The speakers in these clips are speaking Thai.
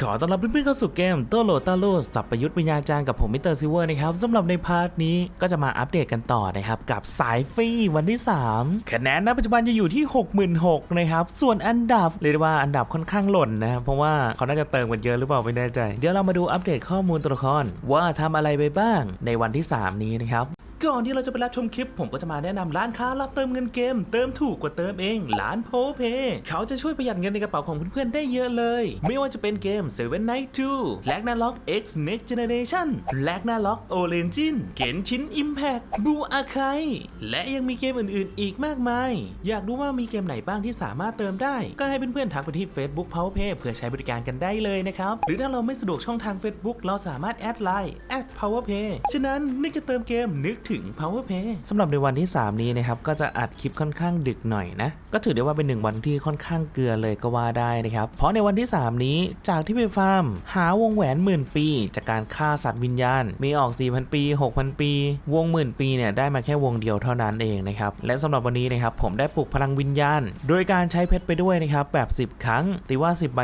ขอต้อนรับเพื่อนๆเข้าสู่เกมโตโลตาโลสับประยุทธ์วิญญาจารย์กับผมมิเตอร์ซิเวอร์นะครับสำหรับในพาร์ทนี้ก็จะมาอัปเดตกันต่อนะครับ กับสายฟรีวันที่ 3 คะแนนณปัจจุบันจะอยู่ที่ 66,000นะครับ ส่วนอันดับ เรียกได้ว่าอันดับค่อนข้างหล่นนะเพราะว่าเขาน่าจะเติมกันเยอะหรือเปล่าไม่แน่ใจ เดี๋ยวเรามาดูอัปเดตข้อมูลตัวละครว่าทำอะไรไปบ้างในวันที่ 3 นี้นะครับ ก่อนที่เราจะไปรับชมคลิป ผมก็จะมาแนะนำร้านค้ารับเติมเงินเกม เติมถูกกว่าเติมเอง ร้านโพเพเขาจะช่วยประหยัดเงินในกระเป๋าของเพื่อนๆได้เยอะเลย ไม่ว่าจะเป็นเกม Seven Night 2 l a g n a r o k X Next Generation l a g n a r o k Origin เกนชิน Impact บูอาคายและยังมีเกมอื่นๆ อีกมากมาย อยากรู้ว่ามีเกมไหนบ้างที่สามารถเติมได้ ก็ให้เพื่อนๆทักไปที่ Facebook PowerPay เพื่อใช้บริการกันได้เลยนะครับ หรือถ้าเราไม่สะดวกช่องทาง Facebook เราสามารถแอดไลน์ @PowerPay ฉะนั้นนึกจะเติมเกมนึกถึง PowerPay สำหรับในวันที่ 3 นี้นะครับก็จะอัดคลิปค่อนข้างดึกหน่อยนะ ก็ถือได้ว่าเป็นหนึ่งวันที่ค่อนข้างเกลือเลยก็ว่าได้นะครับ เพราะในวันที่ 3 นี้จากที่ไปฟาร์ม หาวงแหวนหมื่นปี จากการฆ่าสัตว์วิญญาณ มีออก 4,000 ปี 6,000 ปี วงหมื่นปีเนี่ยได้มาแค่วงเดียวเท่านั้นเองนะครับและสำหรับวันนี้นะครับผมได้ปลุกพลังวิญญาณ โดยการใช้เพชรไปด้วยนะครับแบบ 10 ครั้งตีว่า 10ใบ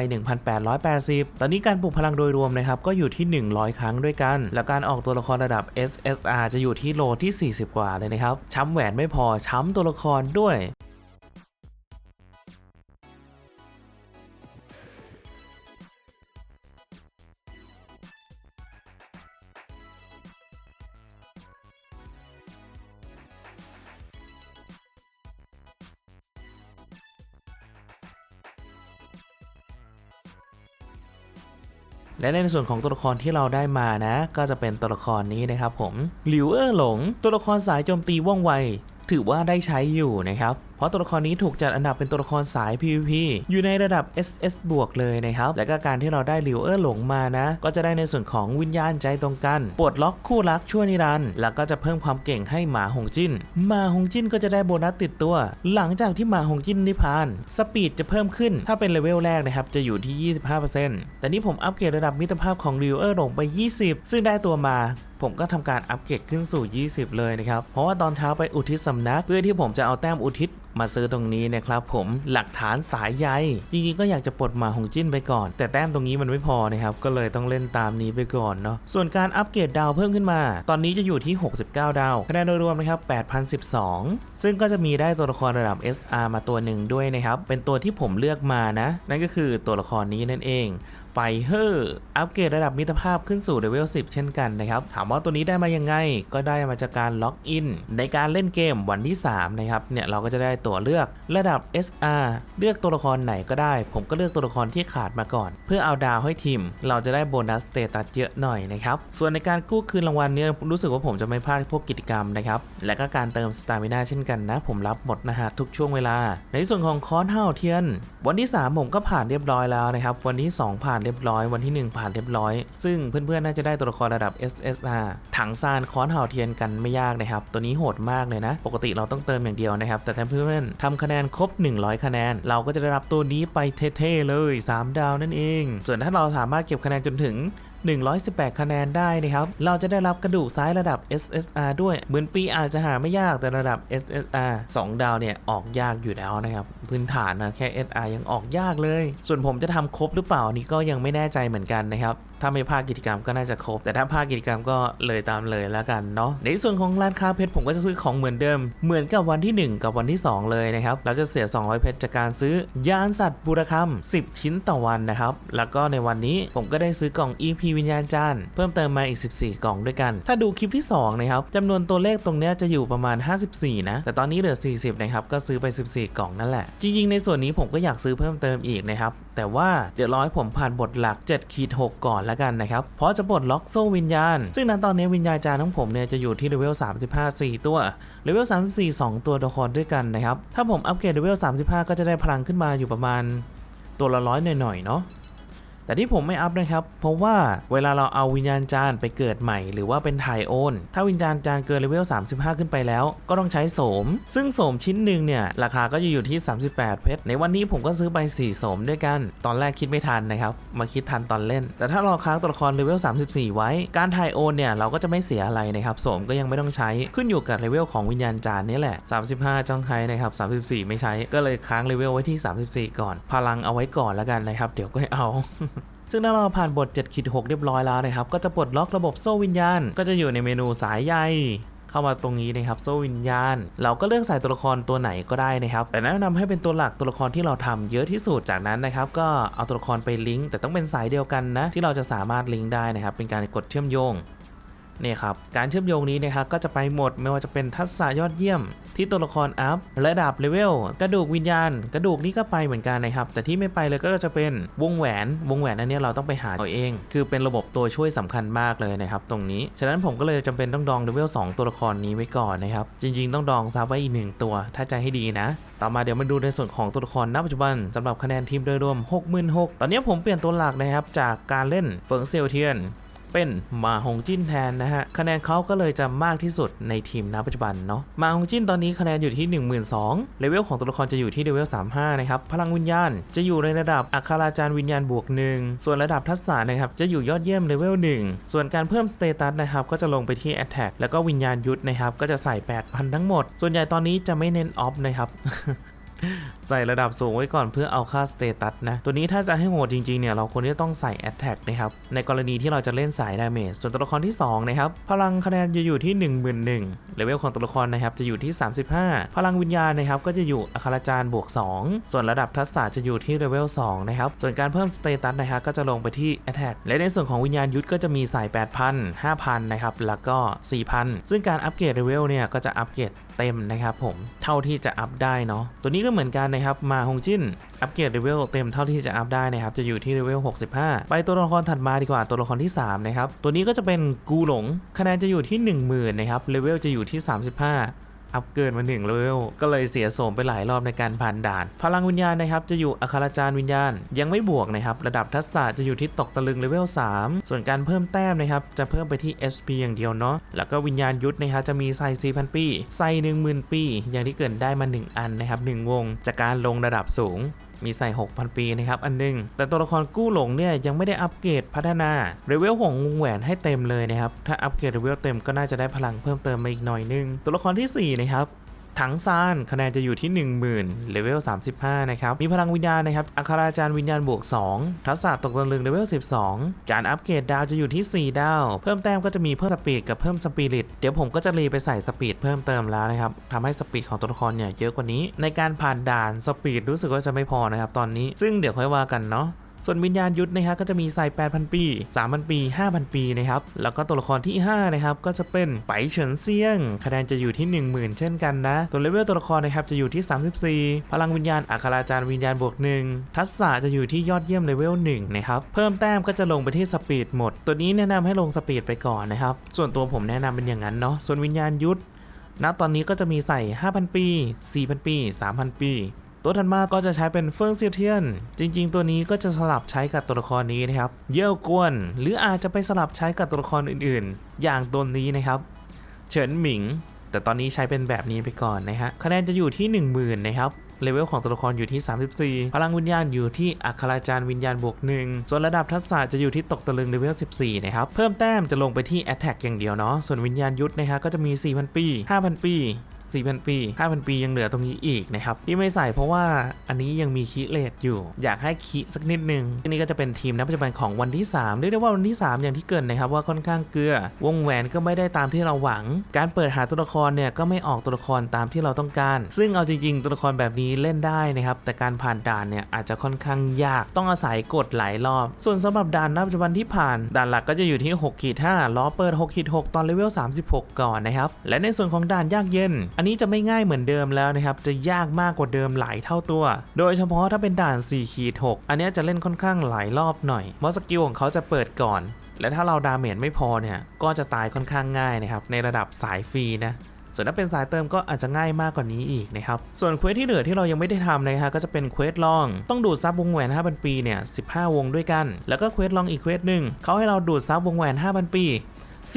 1,880 ตอนนี้การปลุกพลังโดยรวมนะครับก็อยู่ที่ 100 ครั้งด้วยกัน แล้วการออกตัวละครระดับ SSR จะอยู่ที่โลที่ 40 กว่าเลยนะครับ ช้ำแหวนไม่พอ ช้ำตัวละครด้วย และในส่วนของตัวละครที่เราได้มานะ ก็จะเป็นตัวละครนี้นะครับผมหลิวเออร์หลง ตัวละครสายโจมตีว่องไว ถือว่าได้ใช้อยู่นะครับ เพราะตัวละครนี้ถูกจัดอันดับเป็นตัวละครสาย PVP อยู่ในระดับ SS บวกเลยนะครับ และก็การที่เราได้หลิวเออร์หลงมานะ ก็จะได้ในส่วนของวิญญาณใจตรงกันปลดล็อกคู่รักชั่วนิรันดร์แล้วก็จะเพิ่มความเก่งให้หมาหงจิ้น หมาหงจิ้นก็จะได้โบนัสติดตัว หลังจากที่หมาหงจิ้นนิพาน สปีดจะเพิ่มขึ้น ถ้าเป็นเลเวลแรกนะครับจะอยู่ที่ 25%แต่นี่ผมอัปเกรดระดับมิตรภาพของริวเออร์หลงไป 20 ซึ่งได้ตัวมา ผมก็ทำการอัปเกรดขึ้นสู่ 20 เลยนะครับ เพราะว่าตอนเช้าไปอุทิศสำนัก เพื่อที่ผมจะเอาแต้มอุทิศมาซื้อตรงนี้นะครับผมหลักฐานสายใยจริงๆก็อยากจะปลดหมาหงจิ้นไปก่อน แต่แต้มตรงนี้มันไม่พอนะครับ ก็เลยต้องเล่นตามนี้ไปก่อนเนาะส่วนการอัปเกรดดาวเพิ่มขึ้นมา ตอนนี้จะอยู่ที่ 69 ดาวคะแนนโดยรวมนะครับ8,012 ซึ่งก็จะมีได้ตัวละครระดับ SR มาตัวหนึ่งด้วยนะครับเป็นตัวที่ผมเลือกมานะ นั่นก็คือตัวละครนี้นั่นเองไฟเฮอร์อัปเกรดระดับมิตรภาพขึ้นสู่เลเวล 10 เช่นกันนะครับ ถามว่าตัวนี้ได้มายังไง ก็ได้มาจากการล็อกอิน ในการเล่นเกมวันที่ 3 นะครับ เนี่ยเราก็จะได้ตัวเลือกระดับ SR เลือกตัวละครไหนก็ได้ ผมก็เลือกตัวละครที่ขาดมาก่อน เพื่อเอาดาวให้ทีม เราจะได้โบนัสสเตตัสเยอะหน่อยนะครับ ส่วนในการกู้คืนรางวัลเนี่ยรู้สึกว่าผมจะไม่พลาดพวกกิจกรรมนะครับ และก็การเติมสตามินาเช่นกันนะ ผมรับหมดนะฮะทุกช่วงเวลา ในส่วนของคอนเฮาเทียน วันที่ 3 ผมก็ผ่านเรียบร้อยแล้วนะครับ วันที่2ผ่านเรียบร้อย วันที่ 1 ผ่านเรียบร้อย ซึ่งเพื่อนๆ น่าจะได้ตัวละครระดับ SSR ถังซานค้อนเห่าเทียนกันไม่ยากนะครับ ตัวนี้โหดมากเลยนะ ปกติเราต้องเติมอย่างเดียวนะครับ แต่ถ้าเพื่อนๆทำคะแนนครบ 100 คะแนน เราก็จะได้รับตัวนี้ไปเท่ๆเลย 3 ดาวนั่นเอง ส่วนถ้าเราสามารถเก็บคะแนนจนถึง 118 คะแนนได้นะครับ เราจะได้รับกระดูกซ้ายระดับ SSR ด้วย เหมือนปีอาจจะหาไม่ยากแต่ระดับ SSR 2 ดาวเนี่ย ออกยากอยู่แล้วนะครับ พื้นฐานนะแค่ SR ยังออกยากเลย ส่วนผมจะทำครบหรือเปล่านี่ก็ยังไม่แน่ใจเหมือนกันนะครับถ้าไม่พลาดกิจกรรมก็น่าจะครบ แต่ถ้าพลาดกิจกรรมก็เลยตามเลยแล้วกันเนาะในส่วนของร้านค้าเพชรผมก็จะซื้อของเหมือนเดิม เหมือนกับวันที่ 1 กับวันที่ 2 เลยนะครับเราจะเสีย 200 เพชรจากการซื้อยานสัตว์บูรคัม10 ชิ้นต่อวันนะครับแล้วก็ในวันนี้ผมก็ได้ซื้อกล่อง EP วิญญาณจานเพิ่มเติมมาอีก 14 กล่องด้วยกัน ถ้าดูคลิปที่2นะครับจำนวนตัวเลขตรงเนี้ยจะอยู่ประมาณ 54 นะ แต่ตอนนี้เหลือ 40 นะครับก็ซื้อไป 14 กล่องนั่นแหละ จริงๆ ในส่วนนี้ผมก็อยากซื้อเพิ่มเติมอีกนะครับแต่ว่าเดี๋ยวรอให้ผมผ่านบทหลัก7ขีด6ก่อนแล้วกันนะครับ เพราะจะปลดล็อกโซ่วิญญาณ ซึ่งณตอนนี้วิญญาณจารของผมเนี่ยจะอยู่ที่เลเวล 35 4 ตัว เลเวล 34 2 ตัวละครด้วยกันนะครับ ถ้าผมอัปเกรดเลเวล 35 ก็จะได้พลังขึ้นมาอยู่ประมาณตัวละร้อยหน่อยๆเนาะ แต่ที่ผมไม่อัพนะครับ เพราะว่าเวลาเราเอาวิญญาณจารย์ไปเกิดใหม่ หรือว่าเป็นถ่ายโอน ถ้าวิญญาณจารย์เกินเลเวล 35 ขึ้นไปแล้ว ก็ต้องใช้โสม ซึ่งโสมชิ้นหนึ่งเนี่ย ราคาก็จะอยู่ที่ 38 เพชร ในวันนี้ผมก็ซื้อไป 4 โสมด้วยกัน ตอนแรกคิดไม่ทันนะครับ มาคิดทันตอนเล่น แต่ถ้าเราค้างตัวละครเลเวล 34 ไว้ การถ่ายโอนเนี่ยเราก็จะไม่เสียอะไรนะครับ โสมก็ยังไม่ต้องใช้ ขึ้นอยู่กับเลเวลของวิญญาณจารย์นี่แหละ 35ต้องใช้นะครับ 34 ไม่ใช้ ก็เลยค้างเลเวลไว้ที่ 34 ก่อน พลังเอาไว้ก่อนแล้วกันนะครับ เดี๋ยวก็เอา ซึ่งถ้าเราผ่านบท7ขีด6เรียบร้อยแล้วนะครับ ก็จะปลดล็อกระบบโซ่วิญญาณ ก็จะอยู่ในเมนูสายใยเข้ามาตรงนี้นะครับโซวิญญาณ เราก็เลือกใส่ตัวละครตัวไหนก็ได้นะครับ แต่แนะนำให้เป็นตัวหลักตัวละครที่เราทำเยอะที่สุดจากนั้นนะครับ ก็เอาตัวละครไปลิงก์แต่ต้องเป็นสายเดียวกันนะที่เราจะสามารถลิงก์ได้นะครับ เป็นการกดเชื่อมโยง นี่ยครับการเชื่อมโยงนี้นะครับก็จะไปหมดไม่ว่าจะเป็นทักษะยอดเยี่ยม ที่ตัวละครอัพระดับเลเวลกระดูกวิญญาณ กระดูกนี่ก็ไปเหมือนกันนะครับ แต่ที่ไม่ไปเลยก็จะเป็นวงแหวน วงแหวนอันนี้เราต้องไปหาเอาเอง คือเป็นระบบตัวช่วยสำคัญมากเลยนะครับ ตรงนี้ ฉะนั้นผมก็เลยจำเป็นต้องดองเลเวล2ตัวละครนี้ไว้ก่อนนะครับ จริง ๆ ต้องดองซับไว้อีกหนึ่งตัว ถ้าใจให้ดีนะ ต่อมาเดี๋ยวมาดูในส่วนของตัวละครณปัจจุบันสำหรับคะแนนทีมโดยรวม 66,000ตอนนี้ผมเปลี่ยนตัวหลักนะครับจากการเล่นเฟิงเซลเทียน เป็นมาฮงจินแทนนะฮะคะแนนเขาก็เลยจะมากที่สุดในทีมณปัจจุบันเนาะมาฮงจินตอนนี้คะแนนอยู่ที่ 12,000เลเวลของตัวละครจะอยู่ที่เลเวล35 นะครับ พลังวิญญาณจะอยู่ในระดับอัคราจารย์วิญญาณบวกหนึ่งส่วนระดับทักษะนะครับจะอยู่ยอดเยี่ยมเลเวล1ส่วนการเพิ่มสเตตัสนะครับก็จะลงไปที่ Attack แล้วก็วิญญาณยุทธนะครับก็จะใส่ 8,000 ทั้งหมด ส่วนใหญ่ตอนนี้จะไม่เน้นออฟนะครับ ใส่ระดับสูงไว้ก่อนเพื่อเอาค่าสเตตัสนะ ตัวนี้ถ้าจะให้โหดจริงๆเนี่ยเราควรที่จะต้องใส่ Attack นะครับ ในกรณีที่เราจะเล่นสายดาเมจส่วนตัวละครที่ 2 นะครับ พลังคะแนนจะอยู่ที่ 11,000เลเวลของตัวละครนะครับจะอยู่ที่ 35 พลังวิญญาณนะครับก็จะอยู่อัคราจารย์บวก 2 ส่วนระดับทักษะจะอยู่ที่เลเวล2นะครับส่วนการเพิ่มสเตตัสนะครับก็จะลงไปที่ Attack และในส่วนของวิญญาณยุทธก็จะมีใส่8,000 5,000นะครับแล้วก็ 4,000 ซึ่งการอัปเกรดเลเวลเนี่ยก็จะอัปเกรดเต็มนะครับผมเท่าที่จะอัพได้เนาะตัวนี้กก็เหมือนกันนะครับมาฮงจินอัปเกรดเลเวลเต็มเท่าที่จะอัพได้นะครับจะอยู่ที่เลเวล 65 ไปตัวละครถัดมาดีกว่าตัวละครที่ 3 นะครับ ตัวนี้ก็จะเป็นกูหลง คะแนนจะอยู่ที่ 10,000นะครับเลเวลจะอยู่ที่ 35 อัพเกินมาหนึ่งเลเวลก็เลยเสียโสมไปหลายรอบในการผ่านด่าน พลังวิญญาณนะครับจะอยู่อัคราจารย์วิญญาณ ยังไม่บวกนะครับ ระดับทัศนะจะอยู่ที่ตกตะลึงเลเวล3 ส่วนการเพิ่มแต้มนะครับจะเพิ่มไปที่ SP อย่างเดียวเนาะแล้วก็วิญญาณยุทธนะครับจะมีไซ4,000 ปีไซ10,000 ปี อย่างที่เกินได้มา 1 อันนะครับ1วงจากการลงระดับสูง มีใส่ 6,000 ปีนะครับอันหนึง แต่ตัวละครกู้หลงเนี่ยยังไม่ได้อัปเกรดพัฒนาเรเวลของวงแหวนให้เต็มเลยนะครับถ้าอัปเกรดเรเวลเต็มก็น่าจะได้พลังเพิ่มเติมมาอีกหน่อยนึง ตัวละครทีสี่4นะครับ ถังซานคะแนนจะอยู่ที่ 10,000เลเวล35 นะครับ มีพลังวิญญาณนะครับอัคราจารย์วิญญาณบวก 2 ทักษะตกตะลึงเลเวล12 การอัปเกรดดาวจะอยู่ที่ 4 ดาว เพิ่มแต้มก็จะมีเพิ่มสปีดกับเพิ่มสปิริต เดี๋ยวผมก็จะรีไปใส่สปีดเพิ่มเติมแล้วนะครับทำให้สปีดของตัวละครเนี่ยเยอะกว่านี้ ในการผ่านด่านสปีดรู้สึกว่าจะไม่พอนะครับตอนนี้ ซึ่งเดี๋ยวค่อยว่ากันเนาะ ส่วนวิญญาณยุทธนะครับก็จะมีใส่8,000 ปี 3,000 ปี 5,000 ปีนะครับ แล้วก็ตัวละครที่ 5 นะครับ ก็จะเป็นไปเฉินเซียง คะแนนจะอยู่ที่ 10,000 เช่นกันนะ ตัวเลเวลตัวละครนะครับจะอยู่ที่ 34 พลังวิญญาณอัคราจารย์วิญญาณบวก1ทักษะจะอยู่ที่ยอดเยี่ยมเลเวล1นะครับ เพิ่มแต้มก็จะลงไปที่สปีดหมด ตัวนี้แนะนำให้ลงสปีดไปก่อนนะครับ ส่วนตัวผมแนะนำเป็นอย่างนั้นเนาะ ส่วนวิญญาณยุทธณตอนนี้ก็จะมีใส่ 5,000 ปี 4,000 ปี 3,000 ปี ตัวถัดมาก็จะใช้เป็นเฟิงเซียเทียน จริง ๆ ตัวนี้ก็จะสลับใช้กับตัวละครนี้นะครับ เย่ยวกวน หรืออาจจะไปสลับใช้กับตัวละครอื่นๆ อย่างตัวนี้นะครับ เฉินหมิง แต่ตอนนี้ใช้เป็นแบบนี้ไปก่อนนะฮะ คะแนนจะอยู่ที่ 10,000 นะครับเลเวลของตัวละครอยู่ที่ 34 พลังวิญญาณอยู่ที่อัคราจารย์วิญญาณบวกหนึ่งส่วนระดับทักษะจะอยู่ที่ตกตะลึงเลเวล 14 นะครับ เพิ่มแต้มจะลงไปที่ Attack อย่างเดียวเนาะ ส่วนวิญญาณยุทธนะฮะก็จะมี 4,000 ปี 5,000 ปี 4,000 ปี 5,000 ปียังเหลือตรงนี้อีกนะครับ ที่ไม่ใส่เพราะว่าอันนี้ยังมีคีเลทอยู่ อยากให้คีสักนิดนึงทีนี้ก็จะเป็นทีมณปัจจุบันของวันที่3เรียกได้ว่าวันที่ 3 อย่างที่เกินนะครับว่าค่อนข้างเกลือ วงแหวนก็ไม่ได้ตามที่เราหวัง การเปิดหาตัวละครเนี่ยก็ไม่ออกตัวละครตามที่เราต้องการ ซึ่งเอาจริงๆตัวละครแบบนี้เล่นได้นะครับแต่การผ่านด่านเนี่ยอาจจะค่อนข้างยากต้องอาศัยกดหลายรอบ ส่วนสำหรับด่านณปัจจุบันที่ผ่านด่านหลักก็จะอยู่ที่6ขีด5ล้อเปิด6ขีด6ตอนเลเวล36 ก่อนนะครับและในส่วนของด่านยากเย็นอันนี้จะไม่ง่ายเหมือนเดิมแล้วนะครับ จะยากมากกว่าเดิมหลายเท่าตัว โดยเฉพาะถ้าเป็นด่าน4ขีด6อันนี้จะเล่นค่อนข้างหลายรอบหน่อยเพราะสกิลของเขาจะเปิดก่อน และถ้าเราดาเมจไม่พอเนี่ยก็จะตายค่อนข้างง่ายนะครับในระดับสายฟรีนะส่วนถ้าเป็นสายเติมก็อาจจะง่ายมากกว่านี้อีกนะครับ ส่วนเควสที่เหลือที่เรายังไม่ได้ทำนะฮะก็จะเป็นเควสลอง ต้องดูดซับวงแหวน5,000ปีเนี่ย15 วงด้วยกัน แล้วก็เควสลองอีกเควสหนึ่งเขาให้เราดูดซับวงแหวน5,000ปี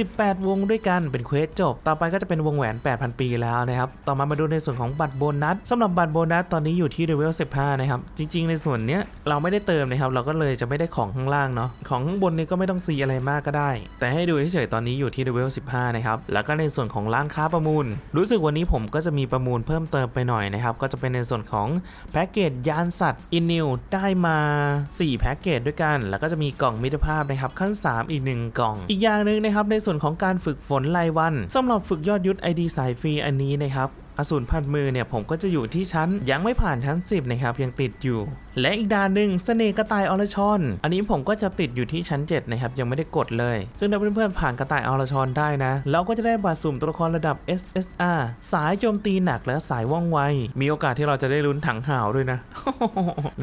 18 วงด้วยกันเป็นเควสจบ ต่อไปก็จะเป็นวงแหวน 8,000 ปีแล้วนะครับ ต่อมามาดูในส่วนของบัตรโบนัสสำหรับบัตรโบนัสตอนนี้อยู่ที่เลเวล 15 นะครับ จริง ๆ ในส่วนเนี้ยเราไม่ได้เติมนะครับ เราก็เลยจะไม่ได้ของข้างล่างเนาะ ของข้างบนนี้ก็ไม่ต้องซีอะไรมากก็ได้ แต่ให้ดูเฉยๆ ตอนนี้อยู่ที่เลเวล 15 นะครับ แล้วก็ในส่วนของร้านค้าประมูล รู้สึกวันนี้ผมก็จะมีประมูลเพิ่มเติมไปหน่อยนะครับ ก็จะเป็นในส่วนของแพ็กเกจยานสัตว์อินนิวได้มา4แพ็กเกจด้วยกัน แล้วก็จะมีกล่องมิตรภาพนะครับขั้น 3 อีก 1 กล่อง อีกอย่างหนึ่งนะครับในส่วนของการฝึกฝนรายวันสำหรับฝึกยอดยุทธ ID สายฟรีอันนี้นะครับอสูรพันมือเนี่ยผมก็จะอยู่ที่ชั้นยังไม่ผ่านชั้น 10นะครับยังติดอยู่และอีกด่านหนึ่งเสน่ห์กระต่ายอรชรอันนี้ผมก็จะติดอยู่ที่ชั้น 7 นะครับ ยังไม่ได้กดเลย ซึ่งถ้าเพื่อนๆผ่านกระต่ายอรชรได้นะ เราก็จะได้บัตรสุ่มตัวละครระดับ SSR สายโจมตีหนักและสายว่องไว มีโอกาสที่เราจะได้ลุ้นถังห่าวด้วยนะ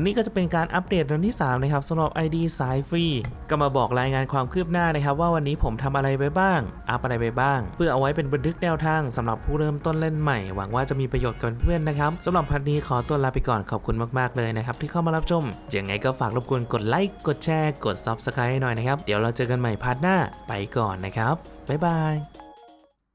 นี่ก็จะเป็นการอัปเดตวันที่ 3 นะครับสำหรับ ID สายฟรีก็มาบอกรายงานความคืบหน้านะครับ ว่าวันนี้ผมทำอะไรไปบ้าง อัพอะไรไปบ้าง เพื่อเอาไว้เป็นบันทึกแนวทางสำหรับผู้เริ่มต้นเล่นใหม่ หวังว่าจะมีประโยชน์กับเพื่อนนะครับสำหรับพันนี้ขอตัวลาไปก่อนขอบคุณมากๆเลยนะครับที่เข้ามารับชมยังไงก็ฝากรบกวนกดไลค์กดแชร์กด Subscribe ให้หน่อยนะครับ เดี๋ยวเราเจอกันใหม่พาร์ทหน้าไปก่อนนะครับบ๊ายบาย